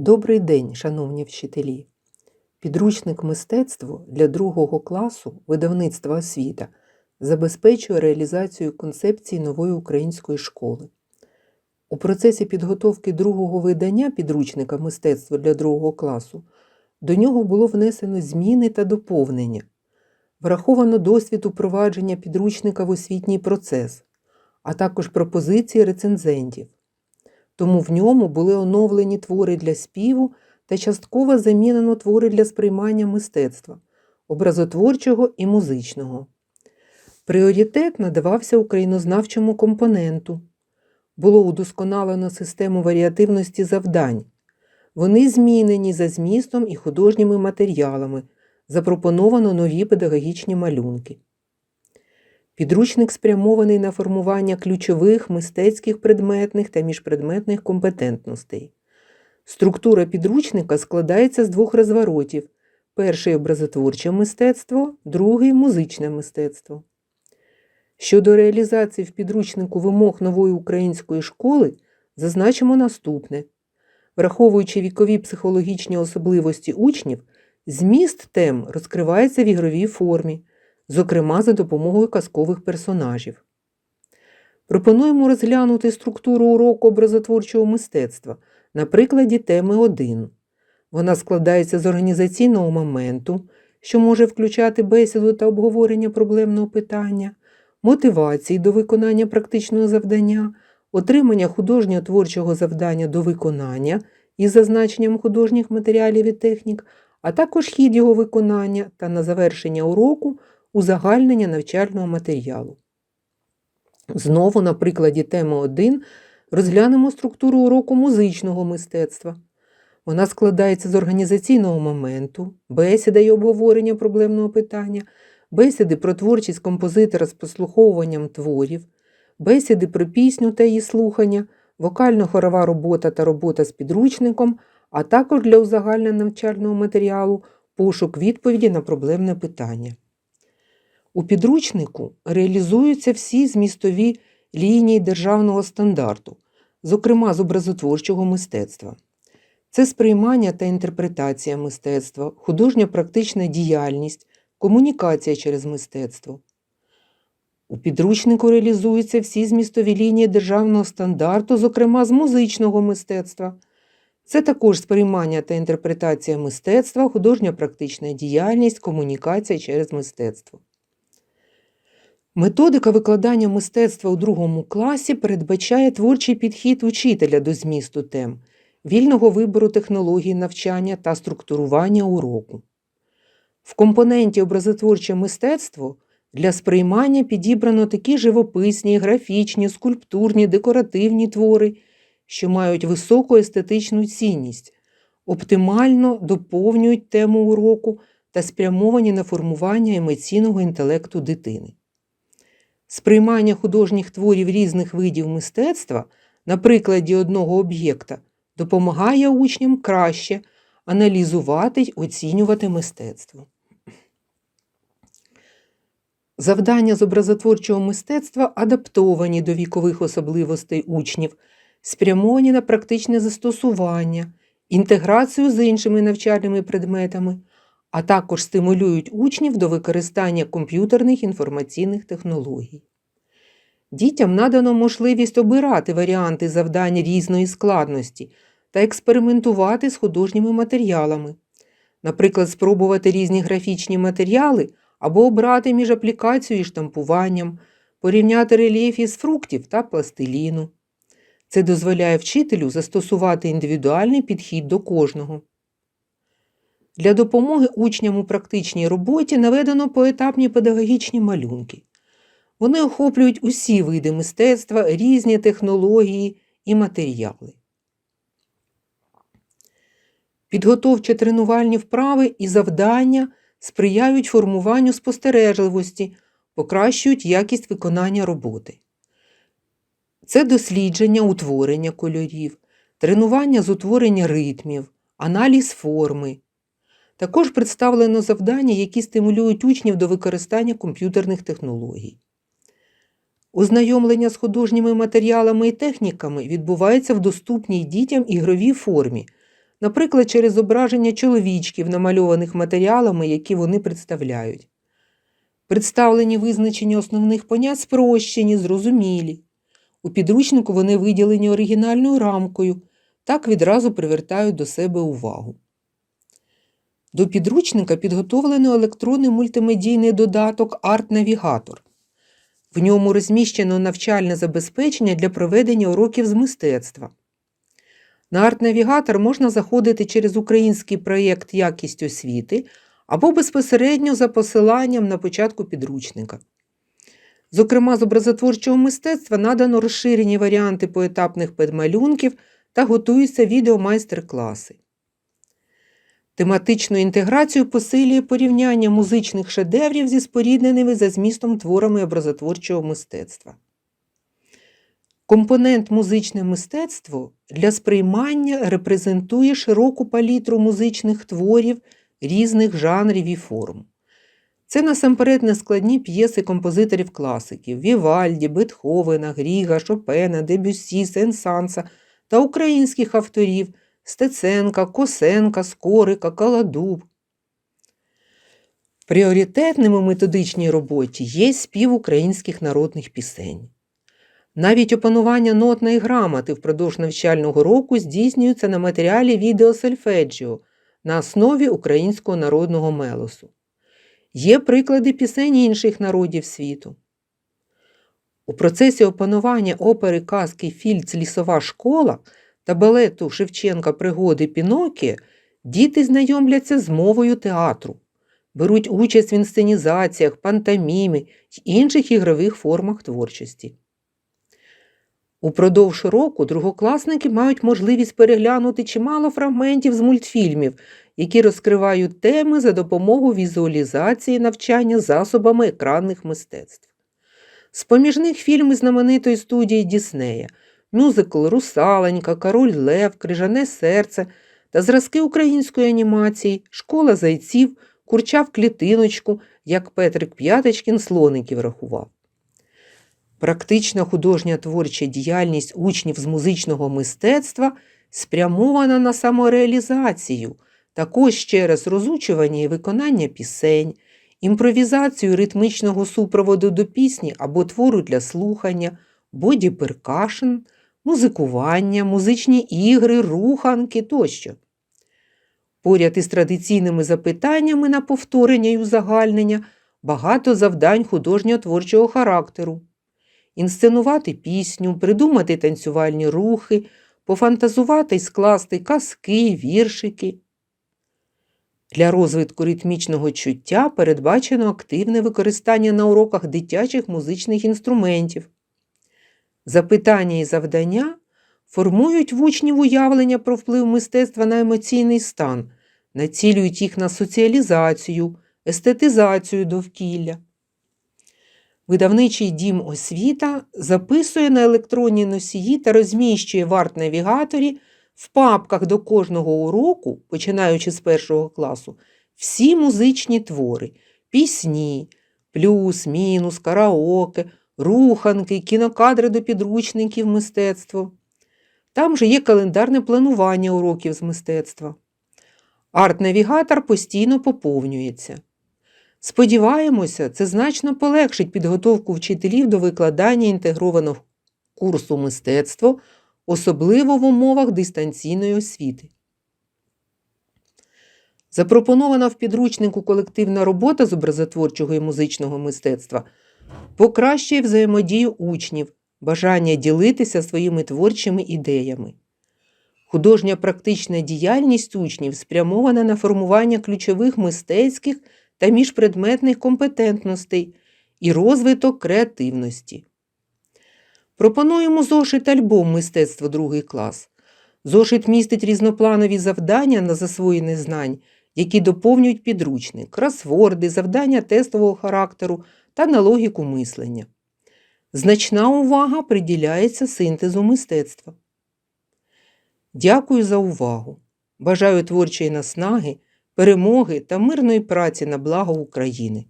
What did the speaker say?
Добрий день, шановні вчителі! Підручник мистецтво для другого класу видавництва освіта забезпечує реалізацію концепції нової української школи. У процесі підготовки другого видання підручника мистецтво для другого класу до нього було внесено зміни та доповнення. Враховано досвід упровадження підручника в освітній процес, а також пропозиції рецензентів тому в ньому були оновлені твори для співу та частково замінено твори для сприймання мистецтва, образотворчого і музичного. Пріоритет надавався українознавчому компоненту. Було удосконалено систему варіативності завдань. Вони змінені за змістом і художніми матеріалами, запропоновано нові педагогічні малюнки. Підручник спрямований на формування ключових мистецьких предметних та міжпредметних компетентностей. Структура підручника складається з двох розворотів: перший образотворче мистецтво, другий музичне мистецтво. Щодо реалізації в підручнику вимог нової української школи, зазначимо наступне: враховуючи вікові психологічні особливості учнів, зміст тем розкривається в ігровій формі зокрема за допомогою казкових персонажів. Пропонуємо розглянути структуру уроку образотворчого мистецтва на прикладі теми 1. Вона складається з організаційного моменту, що може включати бесіду та обговорення проблемного питання, мотивації до виконання практичного завдання, отримання художнього творчого завдання до виконання із зазначенням художніх матеріалів і технік, а також хід його виконання та на завершення уроку узагальнення навчального матеріалу. Знову, на прикладі теми 1 розглянемо структуру уроку музичного мистецтва. Вона складається з організаційного моменту, бесіда і обговорення проблемного питання, бесіди про творчість композитора з прослуховуванням творів, бесіди про пісню та її слухання, вокально-хорова робота та робота з підручником, а також для узагальнення навчального матеріалу пошук відповіді на проблемне питання. У підручнику реалізуються всі змістові лінії державного стандарту, зокрема з образотворчого мистецтва. Це сприймання та інтерпретація мистецтва, художня практична діяльність, комунікація через мистецтво. У підручнику реалізуються всі змістові лінії державного стандарту, зокрема з музичного мистецтва. Це також сприймання та інтерпретація мистецтва, художня практична діяльність, комунікація через мистецтво. Методика викладання мистецтва у другому класі передбачає творчий підхід учителя до змісту тем, вільного вибору технологій навчання та структурування уроку. В компоненті образотворче мистецтво для сприймання підібрано такі живописні, графічні, скульптурні, декоративні твори, що мають високу естетичну цінність, оптимально доповнюють тему уроку та спрямовані на формування емоційного інтелекту дитини. Сприймання художніх творів різних видів мистецтва на прикладі одного об'єкта допомагає учням краще аналізувати й оцінювати мистецтво. Завдання з образотворчого мистецтва адаптовані до вікових особливостей учнів, спрямовані на практичне застосування, інтеграцію з іншими навчальними предметами, а також стимулюють учнів до використання комп'ютерних інформаційних технологій. Дітям надано можливість обирати варіанти завдань різної складності та експериментувати з художніми матеріалами, наприклад, спробувати різні графічні матеріали або обрати між аплікацією і штампуванням, порівняти рельєф із фруктів та пластиліну. Це дозволяє вчителю застосувати індивідуальний підхід до кожного. Для допомоги учням у практичній роботі наведено поетапні педагогічні малюнки. Вони охоплюють усі види мистецтва, різні технології і матеріали. Підготовчі тренувальні вправи і завдання сприяють формуванню спостережливості, покращують якість виконання роботи. Це дослідження утворення кольорів, тренування з утворення ритмів, аналіз форми. Також представлено завдання, які стимулюють учнів до використання комп'ютерних технологій. Ознайомлення з художніми матеріалами і техніками відбувається в доступній дітям ігровій формі наприклад, через зображення чоловічків, намальованих матеріалами, які вони представляють. Представлені визначення основних понять спрощені, зрозумілі. У підручнику вони виділені оригінальною рамкою, так відразу привертають до себе увагу. До підручника підготовлено електронний мультимедійний додаток Арт-Навігатор. В ньому розміщено навчальне забезпечення для проведення уроків з мистецтва. На арт-навігатор можна заходити через український проєкт Якість освіти або безпосередньо за посиланням на початку підручника. Зокрема, з образотворчого мистецтва надано розширені варіанти поетапних педмалюнків та готуються відеомайстер-класи. Тематичну інтеграцію посилює порівняння музичних шедеврів зі спорідненими за змістом творами образотворчого мистецтва. Компонент музичне мистецтво для сприймання репрезентує широку палітру музичних творів різних жанрів і форм. Це насамперед нескладні п'єси композиторів-класиків Вівальді, Бетховена, Гріга, Шопена, Дебюссі, Сен-Санса та українських авторів Стеценка, Косенка, Скорика, Каладуб. Пріоритетним у методичній роботі є спів українських народних пісень. Навіть опанування нотної грамоти впродовж навчального року здійснюється на матеріалі відеосольфеджіо на основі українського народного мелосу. Є приклади пісень інших народів світу. У процесі опанування опери казки Фільц Лісова школа та балету Шевченка Пригоди Пінокі діти знайомляться з мовою театру, беруть участь в інсценізаціях, пантомімі й інших ігрових формах творчості. Упродовж року другокласники мають можливість переглянути чимало фрагментів з мультфільмів, які розкривають теми за допомогою візуалізації навчання засобами екранних мистецтв. З поміж них фільми знаменитої студії Діснея, мюзикл Русаленька, Король Лев, Крижане серце та зразки української анімації, Школа зайців, Курча в клітиночку, як Петрик П'яточкін слоників рахував. Практична художня творча діяльність учнів з музичного мистецтва спрямована на самореалізацію, також через розучування і виконання пісень, імпровізацію ритмічного супроводу до пісні або твору для слухання, боді-перкашн, музикування, музичні ігри, руханки тощо. Поряд із традиційними запитаннями на повторення й узагальнення багато завдань художньо-творчого характеру інсценувати пісню, придумати танцювальні рухи, пофантазувати й скласти казки, віршики. Для розвитку ритмічного чуття передбачено активне використання на уроках дитячих музичних інструментів. Запитання і завдання формують в учнів уявлення про вплив мистецтва на емоційний стан, націлюють їх на соціалізацію, естетизацію довкілля. Видавничий дім освіта записує на електронні носії та розміщує в арт-навігаторі в папках до кожного уроку, починаючи з першого класу, всі музичні твори, пісні, плюс, мінус, караоке, руханки, кінокадри до підручників мистецтво. Там же є календарне планування уроків з мистецтва. Арт-навігатор постійно поповнюється. Сподіваємося, це значно полегшить підготовку вчителів до викладання інтегрованого курсу мистецтво, особливо в умовах дистанційної освіти. Запропонована в підручнику колективна робота з образотворчого і музичного мистецтва покращує взаємодію учнів, бажання ділитися своїми творчими ідеями. Художня практична діяльність учнів спрямована на формування ключових мистецьких та міжпредметних компетентностей і розвиток креативності. Пропонуємо зошит альбом мистецтво другий клас. Зошит містить різнопланові завдання на засвоєння знань, які доповнюють підручник, кросворди, завдання тестового характеру та на логіку мислення. Значна увага приділяється синтезу мистецтва. Дякую за увагу. Бажаю творчої наснаги перемоги та мирної праці на благо України.